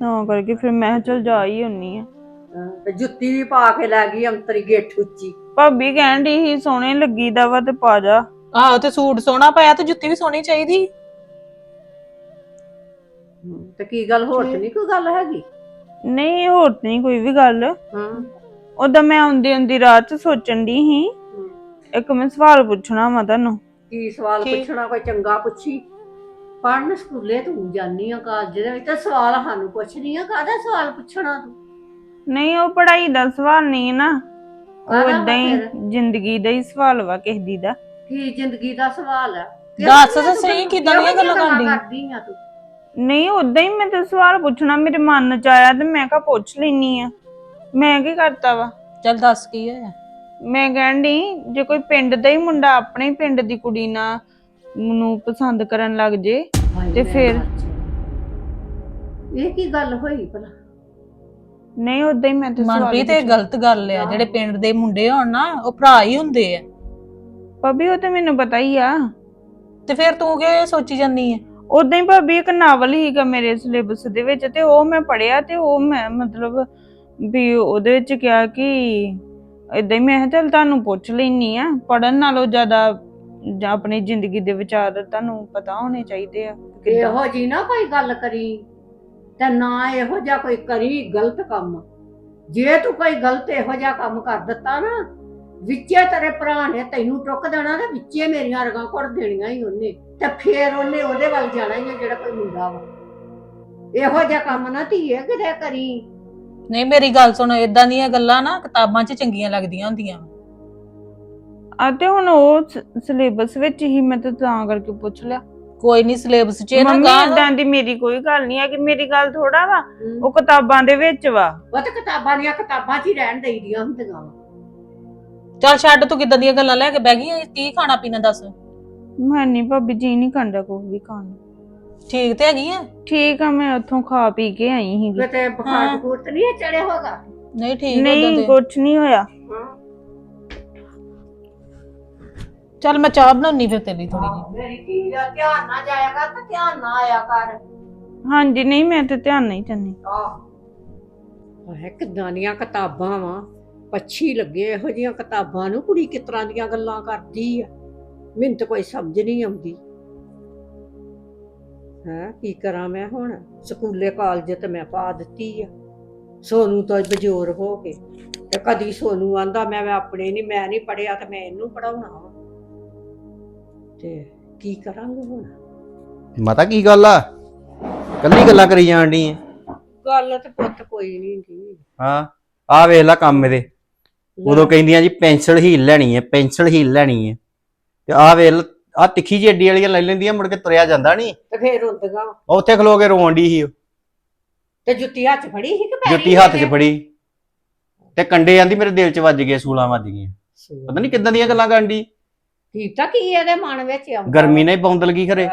ਤਾਂ ਕਰਕੇ ਫਿਰ ਮੈਂ ਕਿਹਾ ਚੱਲ ਜਾ ਹੀ ਹੁੰਨੀ ਆ ਤੇ ਜੁੱਤੀ ਵੀ ਪਾ ਕੇ ਲੈ ਗਈ ਅੰਤਰੀ ਗੇਠ ਉੱਚੀ। ਭਾਬੀ ਕਹਿਣ ਦੀ ਸੀ ਸੋਹਣੇ ਲੱਗੀਦਾ ਵਾ ਤੇ ਪਾ ਜਾ। ਆਹੋ ਤੇ ਸੂਟ ਸੋਹਣਾ ਪਾਇਆ ਤੇ ਜੁੱਤੀ ਵੀ ਸੋਹਣੀ ਚਾਹੀਦੀ। ਤੇ ਕੀ ਗੱਲ ਹੋਰ ਤੇ ਨਹੀਂ ਕੋਈ ਗੱਲ ਹੈਗੀ? ਨਹੀਂ ਹੋਰ ਤੇ ਨਹੀਂ ਕੋਈ ਵੀ ਗੱਲ। ਹਾਂ। ਉਦੋਂ ਮੈਂ ਆਉਂਦੀ ਆਉਂਦੀ ਰਾਤ ਚ ਸੋਚਣ ਦੀ ਸੀ ਇੱਕ ਮੈਂ ਸਵਾਲ ਪੁੱਛਣਾ ਵਾ ਤੁਹਾਨੂੰ। ਕੀ ਸਵਾਲ ਕੀ? ਪੁੱਛਣਾ ਕੋਈ ਚੰਗਾ ਪੁੱਛੀ? ਪੜਨ ਸਕੂਲੇ ਤੂੰ ਜਾਨੀ ਆ ਕਾਲਜ ਦੇ ਵਿੱਚ ਤੇ ਸਵਾਲ ਸਾਨੂੰ ਪੁੱਛਣੀ ਆ ਕਾਹਦਾ ਸਵਾਲ ਪੁੱਛਣਾ ਤੂੰ? ਨਹੀਂ ਉਹ ਪੜ੍ਹਾਈ ਦਾ ਸਵਾਲ ਨਹੀਂ ਨਾ। ਉਹ ਕਾਹਦਾ ਵਾ ਇਦਾਂ ਹੀ ਫਿਰ? ਜ਼ਿੰਦਗੀ ਦਾ ਹੀ ਸਵਾਲ ਵਾ ਕਿਸੇ ਦੀ ਦਾ। ਕੀ ਜ਼ਿੰਦਗੀ ਦਾ ਸਵਾਲ ਹੈ ਦੱਸ ਤਾਂ ਸਹੀ ਕਿੱਦਾਂ ਦੀਆਂ ਗੱਲਾਂ ਕਰਦੀ? ਕਰਦੀ ਆ ਤੂੰ? ਨਹੀਂ ਉਦਾਂ ਹੀ ਮੈਂ ਤੇ ਸਵਾਲ ਪੁੱਛਣਾ ਮੇਰੇ ਮਨ ਚ ਆਇਆ ਤੇ ਮੈਂ ਕਿਹਾ ਪੁੱਛ ਲੈਣੀ ਆ। ਮੈਂ ਕੀ ਕਰਤਾ ਵਾ? ਚੱਲ ਦੱਸ ਕੀ ਹੋਇਆ? ਮੈਂ ਕਹਿਣ ਡਈ ਜੇ ਕੋਈ ਪਿੰਡ ਦਾ ਹੀ ਮੁੰਡਾ ਆਪਣੇ ਹੀ ਪਿੰਡ ਦੀ ਕੁੜੀ ਨਾਲ ਨੂੰ ਪਸੰਦ ਕਰਨ ਲੱਗ ਜੇ ਹਾਏ ਤੇ ਮੈਂ ਫਿਰ? ਮਰ। ਇਹ ਕੀ ਗੱਲ ਹੋਈ ਭਲਾ ਨਹੀਂ ਉਦਾਂ ਹੀ ਮੈਂ ਤੇ ਸਵਾਲ ਮਨਪ੍ਰੀਤ ਇਹ। ਗਲਤ ਗੱਲ ਆ ਜਿਹੜੇ ਪਿੰਡ ਦੇ ਮੁੰਡੇ ਹੋਣ ਨਾ ਉਹ ਭਰਾ ਹੀ ਹੁੰਦੇ ਆ ਭਾਬੀ ਉਹ ਤੇ ਮੈਨੂੰ ਪਤਾ ਹੀ ਆ ਤੇ ਫਿਰ ਤੂੰ ਕੀ ਸੋਚੀ ਜਾਂਦੀ ਹੈ ਉਦਾਂ ਹੀ ਭਾਬੀ ਇੱਕ ਨਾਵਲ ਹੀਗਾ ਮੇਰੇ ਸਿਲੇਬਸ ਦੇ ਵਿੱਚ ਤੇ ਉਹ ਮੈਂ ਪੜਿਆ ਤੇ ਉਹ ਮੈਂ ਮਤਲਬ ਵੀ ਉਹਦੇ ਵਿੱਚ ਕਿਹਾ ਕਿ ਇਦਾਂ ਹੀ ਮੈਂ ਕਿਹਾ ਚੱਲ ਤੁਹਾਨੂੰ ਪੁੱਛ ਲੈਣੀ ਆ ਪੜਨ ਨਾਲੋਂ ਜ਼ਿਆਦਾ ਜਾਂ ਆਪਣੀ ਜ਼ਿੰਦਗੀ ਦੇ ਵਿਚਾਰ ਤੁਹਾਨੂੰ ਪਤਾ ਹੋਣੇ ਚਾਹੀਦੇ ਆ ਕਿੱਦਾਂ। ਇਹੋ ਜੀ ਨਾ ਕੋਈ ਗੱਲ ਕਰੀ ਤੇ ਨਾ ਇਹੋ ਜਿਹਾ ਕੋਈ ਕਰੀ ਗਲਤ ਕੰਮ। ਜੇ ਤੂੰ ਕੋਈ ਗਲਤ ਇਹੋ ਜਿਹਾ ਕੰਮ ਕਰ ਦਿੱਤਾ ਨਾ, ਵਿੱਚੇ ਤੇਰੇ ਭਰਾ ਨੇ ਤੈਨੂੰ ਟੁੱਕ ਦੇਣਾ ਤੇ ਵਿੱਚੇ ਮੇਰੀਆਂ ਰਗਾਂ ਘੁੱਟ ਦੇਣੀਆਂ ਹੀ ਉਹਨੇ। ਤੇ ਫੇਰ ਉਹਨੇ ਉਹਦੇ ਵੱਲ ਜਾਣਾ ਹੀ ਆ ਜਿਹੜਾ ਕੋਈ ਮੁੰਡਾ ਵਾ। ਇਹੋ ਜਿਹਾ ਕੰਮ ਨਾ ਧੀਏ ਕਿਤੇ ਕਰੀ। ਨਹੀਂ ਮੇਰੀ ਗੱਲ ਸੁਣ ਇਦਾਂ ਦੀਆਂ ਗੱਲਾਂ ਨਾ ਕਿਤਾਬਾਂ 'ਚ ਚੰਗੀਆਂ ਲੱਗਦੀਆਂ ਹੁੰਦੀਆਂ। ਆ ਤੇ ਹੁਣ ਉਹ ਸਿਲੇਬਸ ਵਿੱਚ ਹੀ ਮੈਂ ਤਾਂ ਤਾਂ ਕਰਕੇ ਪੁੱਛ ਲਿਆ। ਕੋਈ ਨਹੀਂ ਸਿਲੇਬਸ 'ਚ ਇਹ ਨਾ ਮੰਮੀ ਗਾਂ ਇਦਾਂ ਦੀ ਮੇਰੀ ਕੋਈ ਗੱਲ ਨਹੀਂ ਹੈ ਕਿ ਮੇਰੀ ਗੱਲ ਥੋੜਾ ਵਾ ਉਹ ਕਿਤਾਬਾਂ ਦੇ ਵਿੱਚ ਵਾ। ਉਹ ਤੇ ਕਿਤਾਬਾਂ ਦੀਆਂ ਕਿਤਾਬਾਂ 'ਚ ਹੀ ਰਹਿਣ ਦੇਈਦੀਆਂ ਹੁੰਦੀਆਂ ਵਾ। ਚੱਲ ਛੱਡ ਤੂੰ ਕਿੱਦਾਂ ਦੀਆਂ ਗੱਲਾਂ ਲੈ ਕੇ ਬਹਿ ਗਈ ਆਂ? ਕੀ ਖਾਣਾ ਪੀਣਾ ਦੱਸ? ਮੈਂ ਨਹੀਂ ਭਾਬੀ ਜੀ ਨਹੀਂ ਕੰਡਾ ਕੋਈ ਵੀ ਖਾਣ ਨੂੰ। ਠੀਕ ਤੇ ਹੈਗੀ ਆ ਠੀਕ ਆ ਮੈਂ ਉੱਥੋਂ ਖਾ ਪੀ ਕੇ ਆਈ ਸੀਗੀ ਕਿਤੇ ਬੁਖਾਰ ਹਾਂ। ਬਖੂਰ ਤੇ ਨਹੀਂ ਚੜੇ ਹੋਗਾ ਨਹੀਂ ਠੀਕ ਉਦਾਂ ਨਹੀਂ ਤੇ ਕੁਛ ਨਹੀਂ ਹੋਇਆ ਚੱਲ ਮੈਂ ਚਾਹ ਬਣਾਉਣੀ ਫਿਰ ਤੇਰੀ ਥੋੜੀ ਜਿਹੀ ਮੇਰੀ ਧੀ ਦਾ ਧਿਆਨ ਨਾ ਜਾਇਆ ਕਰ ਤੇ ਧਿਆਨ ਨਾ ਆਇਆ ਕਰ ਹਾਂਜੀ ਨਹੀਂ ਮੈਂ ਤੇ ਧਿਆਨ ਨਹੀਂ ਚੰਨੀ ਆਹ ਹੈ ਕਿਦਾਂ ਦੀਆਂ ਕਿਤਾਬਾਂ ਵਾ ਪੱਛੀ ਲੱਗੇ ਇਹੋ ਜੀਆਂ ਕਿਤਾਬਾਂ ਨੂੰ ਕੁੜੀ ਕਿਸ ਤਰ੍ਹਾਂ ਦੀਆਂ ਗੱਲਾਂ ਕਰਦੀ ਆ ਮੈਨੂੰ ਤਾਂ ਕੋਈ ਸਮਝ ਨਹੀਂ ਆਉਂਦੀ ਹੈ ਕੀ ਕਰਾਂ ਮੈਂ ਹੁਣ? ਸਕੂਲੇ ਕਾਲਜ ਤੇ ਮੈਂ ਪਾ ਦਿੱਤੀ ਆ। ਸੋਨੂੰ ਤਾਂ ਬਜੋਰ ਹੋ ਕੇ। ਤੇ ਕਦੀ ਸੋਨੂੰ ਆਂਦਾ ਮੈਂ ਮੈਂ ਆਪਣੇ ਨਹੀਂ ਮੈਂ ਨਹੀਂ ਪੜਿਆ ਤੇ ਮੈਂ ਇਹਨੂੰ ਪੜਾਉਣਾ ਵਾ। ਤੇ ਕੀ ਕਰਾਂਗੇ ਹੁਣ? ਮਾਤਾ ਕੀ ਗੱਲ ਆ? ਕੱਲੀ ਗੱਲਾਂ ਕਰੀ ਜਾਣ ਦੀ ਗੱਲ ਤੇ ਪੁੱਤ ਕੋਈ ਨਹੀਂ ਕੀ ਹਾਂ ਆ ਵੇਖ ਲੈ ਕੰਮ ਇਹਦੇ। ਉਦੋਂ ਕਹਿੰਦੀਆਂ ਜੀ ਪੈਨਸਲ ਹੀਲ ਲੈਣੀ ਹੈ ਪੈਨਸਲ ਹੀਲ ਲੈਣੀ ਹੈ ਤੇ ਆ ਵੇਖ ਆ ਤਿੱਖੀ ਜਿਹੀ ਏਡੀ ਵਾਲੀਆਂ ਲੈ ਲੈਂਦੀਆਂ ਮੁੜ ਕੇ ਤੁਰਿਆ ਜਾਂਦਾ ਨਹੀਂ ਤੇ ਫੇਰ ਹੁੰਦਗਾ ਉੱਥੇ ਖਲੋ ਕੇ ਰੋਣ ਡਈ ਸੀ ਉਹ। ਤੇ ਜੁੱਤੀ ਹੱਥ ਫੜੀ ਸੀ ਕਿ ਪੈਰੀ ਜੁੱਤੀ ਹੱਥ 'ਚ ਫੜੀ। ਤੇ ਕੰਡੇ ਆਂਦੀ ਮੇਰੇ ਦਿਲ 'ਚ ਵੱਜ ਗਏ ਸੂਲਾਂ ਵੱਜ ਗਈਆਂ। ਪਤਾ ਨਹੀਂ ਕਿੱਦਾਂ ਦੀਆਂ ਗੱਲਾਂ ਕਰਨ ਡਈ। ਕੀਤਾ ਕੀ ਇਹਦੇ ਮਨ ਵਿੱਚ ਆਉਂਦਾ ਗਰਮੀ ਹੀ ਬੌਂਦਲ ਗਈ ਖਰੇ।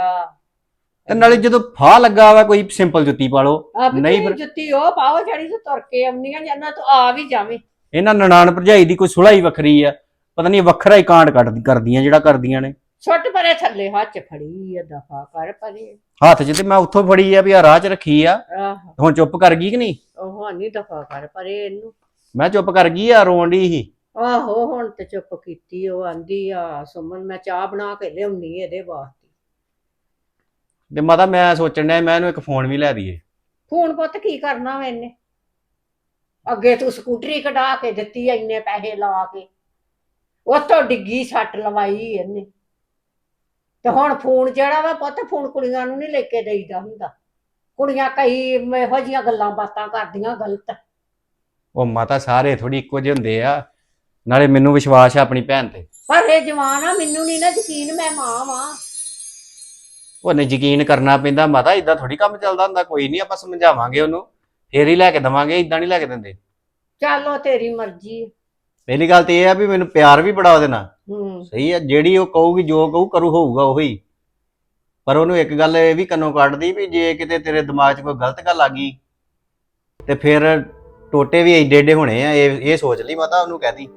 ਤੇ ਨਾਲੇ ਜਦੋਂ ਫਾਹ ਲੱਗਾ ਵਾ ਕੋਈ ਸਿੰਪਲ ਜੁੱਤੀ ਪਾ ਲਓ। ਨਹੀਂ ਨਹੀਂ ਫਿਰ- ਜੁੱਤੀ ਉਹ ਪਾਓ ਜਿਹੜੀ ਤੂੰ ਤੁਰ ਕੇ ਆਉਂਦੀਆਂ ਜਾਂਦਾ ਤੂੰ ਆ ਵੀ ਜਾਵੇਂ। ਇਹਨਾਂ ਨਨਾਣ ਭਰਜਾਈ ਦੀ ਕੋਈ ਸੁਲਾ ਹੀ ਵੱਖਰੀ ਆ। ਪਤਾ ਨਹੀਂ ਵੱਖਰਾ ਹੀ ਕਾਂਡ ਕੱਢ ਕਰਦੀਆਂ ਜਿਹੜਾ ਕਰਦੀਆਂ ਨੇ। ਛੁੱਟ ਪਰੇ ਥੱਲੇ ਹੱਥ 'ਚ ਫੜੀ ਆ ਦਫਾ ਕਰ ਪਰੇ। ਹੱਥ 'ਚ ਤੇ ਮੈਂ ਉੱਥੋਂ ਫੜੀ ਆ ਵੀ ਆ ਰਾਹ 'ਚ ਰੱਖੀ ਆ। ਆਹ। ਹੁਣ ਚੁੱਪ ਕਰ ਗਈ ਕਿ ਨਹੀਂ? ਉਹ ਨਹੀਂ ਦਫਾ ਕਰ ਪਰੇ ਇਹਨੂੰ। ਮੈਂ ਚੁੱਪ ਕਰ ਗਈ ਆ ਰੋਣ ਸੀ। ਆਹੋ ਹੁਣ ਤੇ ਚੁੱਪ ਕੀਤੀ ਉਹ ਆਂਦੀ ਆ ਸੁਮਨ ਮੈਂ ਚਾਹ ਬਣਾ ਕੇ ਲਿਆਉਣੀ ਇਹਦੇ ਵਾਸਤੇ। ਤੇ ਮਾਤਾ ਮੈਂ ਸੋਚਣ ਡਿਆ ਮੈਂ ਇਹਨੂੰ ਇੱਕ ਫੋਨ ਵੀ ਲੈ ਦਈਏ। ਫੋਨ ਪੁੱਤ ਕੀ ਕਰਨਾ ਵਾ ਇਹਨੇ? ਅੱਗੇ ਤੂੰ ਸਕੂਟਰੀ ਕਢਾ ਕੇ ਦਿੱਤੀ ਆ ਇੰਨੇ ਪੈਸੇ ਲਾ ਕੇ। ਉਹ ਤੋਂ ਡਿੱਗੀ ਸੱਟ ਲਵਾਈ ਇਹਨੇ। ਤੇ ਹੁਣ ਫੋਨ ਜਿਹੜਾ ਵਾ ਪੁੱਤ ਫੋਨ ਕੁੜੀਆਂ ਨੂੰ ਨਹੀਂ ਲੈ ਕੇ ਦੇਈਦਾ ਹੁੰਦਾ। ਕੁੜੀਆਂ ਕਈ ਇਹੋ ਜੀਆਂ ਗੱਲਾਂ ਬਾਤਾਂ ਕਰਦੀਆਂ ਗਲਤ। ਉਹ ਮਾਤਾ ਸਾਰੇ ਥੋੜੀ ਇੱਕੋ ਜਿਹੇ ਹੁੰਦੇ ਆ। ਨਾਲੇ ਮੈਨੂੰ ਵਿਸ਼ਵਾਸ ਆ ਆਪਣੀ ਭੈਣ ਤੇ। ਪਰ ਇਹ ਜਵਾਨ ਆ ਮੈਨੂੰ ਨਹੀਂ ਨਾ ਯਕੀਨ ਮੈਂ ਮਾਂ ਵਾਂ। ਉਹਨੇ ਯਕੀਨ ਕਰਨਾ ਪੈਂਦਾ ਮਾਤਾ ਇਦਾਂ ਥੋੜੀ ਕੰਮ ਚੱਲਦਾ ਹੁੰਦਾ ਕੋਈ ਨਹੀਂ ਆਪਾਂ ਸਮਝਾਵਾਂਗੇ ਉਹਨੂੰ। ਫੇਰ ਹੀ ਲੈ ਕੇ ਦਵਾਂਗੇ ਇਦਾਂ ਨਹੀਂ ਲੈ ਕੇ ਦਿੰਦੇ। ਚੱਲੋ ਤੇਰੀ ਮਰਜ਼ੀ ਪਹਿਲੀ ਗੱਲ ਤੇ ਇਹ ਆ ਵੀ ਮੈਨੂੰ ਪਿਆਰ ਵੀ ਬੜਾ ਉਹਦੇ ਨਾਲ। ਹੂੰ। ਸਹੀ ਆ ਜਿਹੜੀ ਉਹ ਕਹੂਗੀ ਜੋ ਕਹੂ ਕਰੂ ਹੋਊਗਾ ਉਹੀ। ਪਰ ਉਹਨੂੰ ਇੱਕ ਗੱਲ ਇਹ ਵੀ ਕੰਨੋਂ ਕੱਢਦੀ ਵੀ ਜੇ ਕਿਤੇ ਤੇਰੇ ਦਿਮਾਗ 'ਚ ਕੋਈ ਗਲਤ ਗੱਲ ਆ ਗਈ ਤੇ ਫਿਰ ਟੋਟੇ ਵੀ ਏਡੇ ਏਡੇ ਹੋਣੇ ਆ ਇਹ ਇਹ ਸੋਚ ਲਈ ਮਾਤਾ ਉਹਨੂੰ ਕਹਦੀ।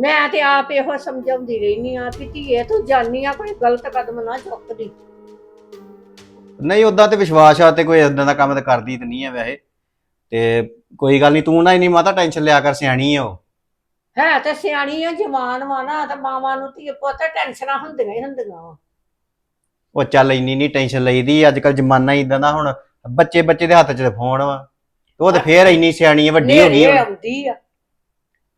ਮੈਂ ਤੇ ਆਪ ਇਹੋ ਸਮਝਾਉਂਦੀ ਰਹਿਨੀ ਆ ਕਿ ਧੀਏ ਤੂੰ ਜਾਨੀ ਆ ਕੋਈ ਗਲਤ ਕਦਮ ਨਾ ਚੁੱਕਦੀ। ਨਹੀਂ ਉਦਾਂ ਤੇ ਵਿਸ਼ਵਾਸ ਆ ਤੇ ਕੋਈ ਇਦਾਂ ਦਾ ਕੰਮ ਤੇ ਕਰਦੀ ਤੇ ਨਹੀਂ ਆ ਵੈਸੇ। ਤੇ ਕੋਈ ਗੱਲ ਨਹੀਂ ਤੂੰ ਨਾ ਇਨੀ ਮਾਤਾ ਟੈਨਸ਼ਨ ਲਿਆ ਕਰ ਸਿਆਣੀ ਆ ਉਹ। ਹੈ ਤੇ ਸਿਆਣੀ ਆ ਜਵਾਨ ਵਾ ਨਾ ਤੇ ਮਾਵਾਂ ਨੂੰ ਧੀ ਪੁੱਤ ਟੈਨਸ਼ਨਾਂ ਹੁੰਦੀਆਂ ਹੀ ਹੁੰਦੀਆਂ ਵਾ। ਉਹ ਚੱਲ ਇੰਨੀ ਨਹੀਂ ਟੈਨਸ਼ਨ ਲਈਦੀ ਅੱਜ ਕੱਲ ਜ਼ਮਾਨਾ ਹੀ ਇਦਾਂ ਦਾ ਹੁਣ ਬੱਚੇ ਬੱਚੇ ਦੇ ਹੱਥ 'ਚ ਤੇ ਫੋਨ ਵਾ। ਤੇ ਉਹ ਤੇ ਫੇਰ ਇੰਨੀ ਸਿਆਣੀ ਆ ਵੱਡੀ ਹੋ ਗਈ ਨੇਰੇ ਹੁਣ ਆਉਂਦੀ ਆ।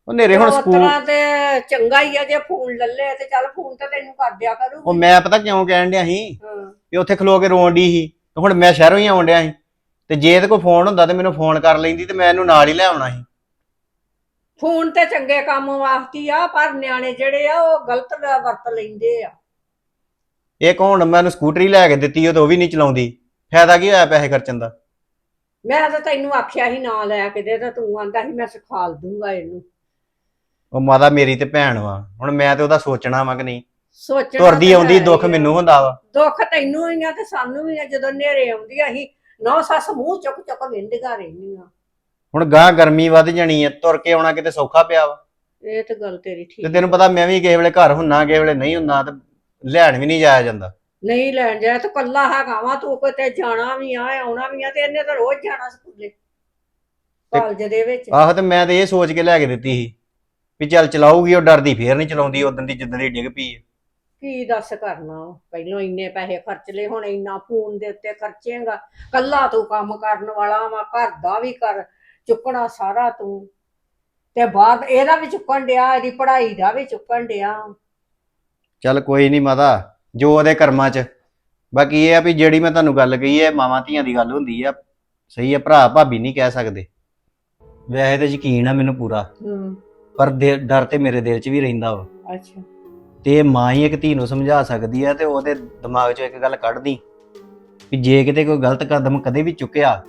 ਉਹ ਨੇਰੇ ਹੁਣ ਸਕੂਲ ਤਰ੍ਹਾਂ ਤੇ ਚੰਗਾ ਹੀ ਆ ਜੇ ਫੋਨ ਲੱਲੇ ਤੇ ਚੱਲ ਫੋਨ ਤਾਂ ਤੈਨੂੰ ਕਰ ਦਿਆ ਉਹ ਕਰੂਗੀ ਮੈਂ ਪਤਾ ਕਿਉਂ ਕਹਿਣ ਡਿਆ ਸੀ। ਵੀ ਉੱਥੇ ਖਲੋ ਕੇ ਰੋਣ ਡਈ ਸੀ ਤੇ ਹੁਣ ਮੈਂ ਸ਼ਹਿਰੋਂ ਹੀ ਆਉਣ ਡਿਆ ਸੀ। ਤੇ ਜੇ ਇਹਦੇ ਕੋਲ ਫੋਨ ਹੁੰਦਾ ਤੇ ਮੈਨੂੰ ਫੋਨ ਕਰ ਲੈਂਦੀ ਤੇ ਮੈਂ ਇਹਨੂੰ ਨਾਲ ਹੀ ਲੈ ਆਉਣਾ ਸੀ। ਫੋਨ ਤੇ ਚੰਗੇ ਕੰਮ ਵਾਸਤੇ ਆ ਪਰ ਨਿਆਣੇ ਜਿਹੜੇ ਆ ਉਹ ਗਲਤ ਵਰਤ ਲੈਂਦੇ ਆ। ਇਹ ਕੌਣ? ਮੈਂ ਉਹਨੂੰ ਸਕੂਟਰੀ ਲੈ ਕੇ ਦਿੱਤੀ ਉਹ ਤੇ ਉਹ ਵੀ ਨਹੀਂ ਚਲਾਉਂਦੀ। ਫਾਇਦਾ ਕੀ ਹੋਇਆ ਪੈਸੇ ਖਰਚਣ ਦਾ? ਮੈਂ ਤਾਂ ਤੈਨੂੰ ਆਖਿਆ ਸੀ ਨਾ ਲੈ ਕੇ ਦੇ ਤਾਂ ਤੂੰ ਆਂਦਾ ਸੀ ਮੈਂ ਸਿਖਾਲ ਦੂੰਗਾ ਇਹਨੂੰ। ਉਹ ਮਾਤਾ ਮੇਰੀ ਤੇ ਭੈਣ ਵਾ। ਹੁਣ ਮੈਂ ਤੇ ਉਹਦਾ ਸੋਚਣਾ ਵਾ ਕਿ ਨਹੀਂ? ਸੋਚਣਾ ਤੁਰਦੀ ਤਾਂ ਆਉਂਦੀ ਹੈ ਦੁੱਖ ਹੀ ਆ। ਮੈਨੂੰ ਹੁੰਦਾ ਵਾ। ਦੁੱਖ ਤੈਨੂੰ ਹੀ ਆ ਤੇ ਸਾਨੂੰ ਵੀ ਆ ਜਦੋਂ ਨੇਰੇ ਆਉਂਦੀ ਆ ਅਸੀਂ ਨੌ ਸੱਸ ਮੂੰਹ ਚੁੱਕ ਚੁੱਕ ਵਿੰਦਗਾ ਰਹਿੰਦੀਆਂ। ਹੁਣ ਗਾਂ ਗਰਮੀ ਵੱਧ ਜਾਣੀ ਹੈ ਤੁਰ ਕੇ ਆਉਣਾ ਕਿਤੇ ਸੌਖਾ ਪਿਆ ਵਾ। ਇਹ ਤਾਂ ਗੱਲ ਤੇਰੀ ਠੀਕ ਤੇ ਤੈਨੂੰ ਪਤਾ ਮੈਂ ਵੀ ਕਿਸੇ ਵੇਲੇ ਘਰ ਹੁੰਨਾ ਕਿਸੇ ਵੇਲੇ ਨਹੀਂ ਹੁੰਨਾ ਤੇ ਲੈਣ ਵੀ ਨਹੀਂ ਜਾਇਆ ਜਾਂਦਾ। ਨਹੀਂ ਲੈਣ ਜਾ ਤੂੰ ਕੱਲਾ ਹੈਗਾ ਵਾ ਤੂੰ ਕਿਤੇ ਜਾਣਾ ਵੀ ਆ ਆਉਣਾ ਵੀ ਆ ਤੇ ਇਹਨੇ ਤਾਂ ਰੋਜ਼ ਜਾਣਾ ਸਕੂਲੇ ਕਾਲਜ ਦੇ ਵਿੱਚ। ਆਹੋ ਤੇ ਮੈਂ ਤੇ ਇਹ ਸੋਚ ਕੇ ਲੈ ਕੇ ਦਿੱਤੀ ਸੀ ਵੀ ਚੱਲ ਚਲਾਊਗੀ ਉਹ ਡਰਦੀ ਫੇਰ ਨਹੀਂ ਚਲਾਉਂਦੀ ਉਦੋਂ ਦੀ ਜਿੱਦਾਂ ਦੀ ਡਿੱਗ ਪਈ ਹੈ। ਕੀ ਦੱਸ ਕਰਨਾ ਵਾ? ਪਹਿਲੋਂ ਇੰਨੇ ਪੈਸੇ ਖਰਚ ਲਏ ਹੁਣ ਇੰਨਾ ਫੋਨ ਦੇ ਉੱਤੇ ਖਰਚੇਗਾ। ਕੱਲਾ ਤੂੰ ਕੰਮ ਕਰਨ ਵਾਲਾ ਵਾ ਘਰ ਦਾ ਵੀ ਕਰ ਚੁੱਕਣਾ ਸਾਰਾ ਤੂੰ। ਤੇ ਬਾਅਦ ਇਹਦਾ ਵੀ ਚੁੱਕਣ ਡਿਆ ਇਹਦੀ ਪੜ੍ਹਾਈ ਦਾ ਵੀ ਚੁੱਕਣ ਡਿਆ। ਚੱਲ ਕੋਈ ਨਹੀਂ ਮਾਤਾ ਜੋ ਉਹਦੇ ਕਰਮਾਂ 'ਚ। ਬਾਕੀ ਇਹ ਆ ਵੀ ਜਿਹੜੀ ਮੈਂ ਤੁਹਾਨੂੰ ਗੱਲ ਕਹੀ ਹੈ ਮਾਵਾਂ ਧੀਆਂ ਦੀ ਗੱਲ ਹੁੰਦੀ ਆ। ਸਹੀ ਆ ਭਰਾ ਭਾਬੀ ਨਹੀਂ ਕਹਿ ਸਕਦੇ। ਵੈਸੇ ਤੇ ਯਕੀਨ ਆ ਮੈਨੂੰ ਪੂਰਾ। ਹੂੰ। ਪਰ ਦਿ- ਡਰ ਤੇ ਮੇਰੇ ਦਿਲ 'ਚ ਵੀ ਰਹਿੰਦਾ ਵਾ। ਅੱਛਾ। ਤੇ ਮਾਂ ਹੀ ਇੱਕ ਧੀ ਨੂੰ ਸਮਝਾ ਸਕਦੀ ਆ ਤੇ ਉਹਦੇ ਦਿਮਾਗ 'ਚੋਂ ਇੱਕ ਗੱਲ ਕੱਢਦੀ। ਵੀ ਜੇ ਕਿਤੇ ਕੋਈ ਗਲਤ ਕਦਮ ਕਦੇ ਵੀ ਚੁੱਕਿਆ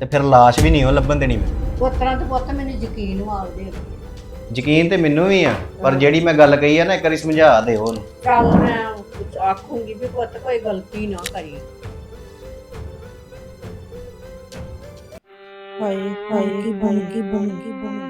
ਤੇ ਫਿਰ ਲਾਸ਼ ਵੀ ਨਹੀਂ ਉਹ ਲੱਭਣ ਦੇਣੀ ਮੈਂ। ਪੁੱਤਰਾਂ ਤੇ ਪੁੱਤ ਮੈਨੂੰ ਯਕੀਨ ਵਾਲਦੇ ਯਕੀਨ ਤੇ ਮੈਨੂੰ ਵੀ ਆ ਪਰ ਜਿਹੜੀ ਮੈਂ ਗੱਲ ਕਹੀ ਆ ਨਾ ਇੱਕ ਵਾਰੀ ਸਮਝਾ ਦਿਓ ਉਹਨੂੰ। ਚੱਲ ਮੈਂ ਕੁਛ ਆਖੂੰਗੀ ਵੀ ਪੁੱਤ ਕੋਈ ਗਲਤੀ ਨਾ ਕਰੀ। ਹਾਏ ਹਾਏ ਕੀ ਬਣ ਗਈ ਬਣ ਗਈ ਬਣ ਗਈ।